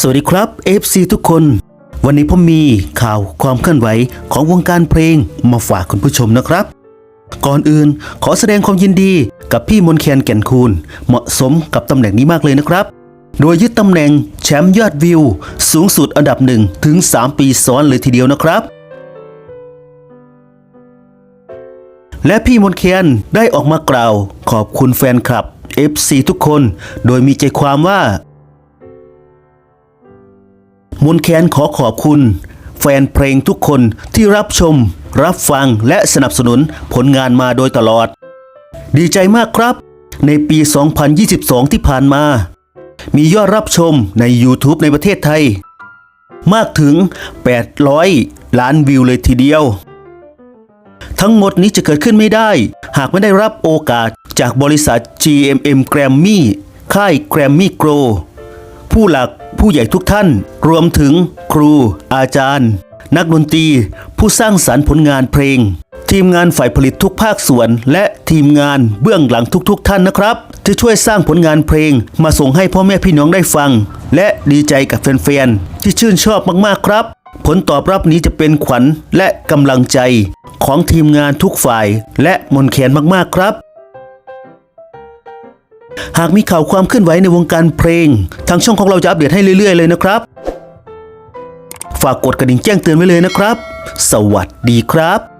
สวัสดีครับ FC ทุกคน วันนี้ผมมีข่าวความเคลื่อนไหวของวงการเพลงมาฝากคุณผู้ชมนะครับ ก่อนอื่นขอแสดงความยินดีกับพี่มนต์แคนแก่นคูณ เหมาะสมกับตำแหน่งนี้มากเลยนะครับ โดยยึดตำแหน่งแชมป์ยอดวิว สูงสุดอันดับหนึ่งถึง 3 ปีซ้อนเลยทีเดียวนะครับและพี่มนต์แคนได้ออกมากล่าว ขอบคุณแฟนคลับ FC ทุกคน โดยมีใจความว่า มนแคนขอขอบคุณ แฟนเพลงทุกคนที่รับชม รับฟังและสนับสนุนผลงานมาโดยตลอด ดีใจมากครับ ในปี 2022 ที่ผ่านมา มียอดรับชมใน YouTube ในประเทศไทย มากถึง 800 ล้านวิวเลยทีเดียว ทั้งหมดนี้จะเกิดขึ้นไม่ได้ หากไม่ได้รับโอกาสจากบริษัท GMM Grammy ค่าย Grammy Grow ผู้หลัก ผู้ใหญ่ทุกท่าน รวมถึงครู อาจารย์ นักดนตรี ผู้สร้างสรรค์ผลงานเพลง ทีมงานฝ่ายผลิตทุกภาคส่วน และทีมงานเบื้องหลังทุกๆทท่านนะครับ ที่ช่วยสร้างผลงานเพลง มาส่งให้พ่อแม่พี่น้องได้ฟัง และดีใจกับแฟนๆที่ชื่นชอบมากๆครับ ผลตอบรับนี้จะเป็นขวัญและกำลังใจของทีมงานทุกฝ่าย และมนแคนมากๆครับ หากมีข่าวความเคลื่อนไหวในวงการเพลง ทางช่องของเราจะอัปเดตให้เรื่อยๆเลยนะครับ ฝากกดกระดิ่งแจ้งเตือนไว้เลยนะครับ สวัสดีครับ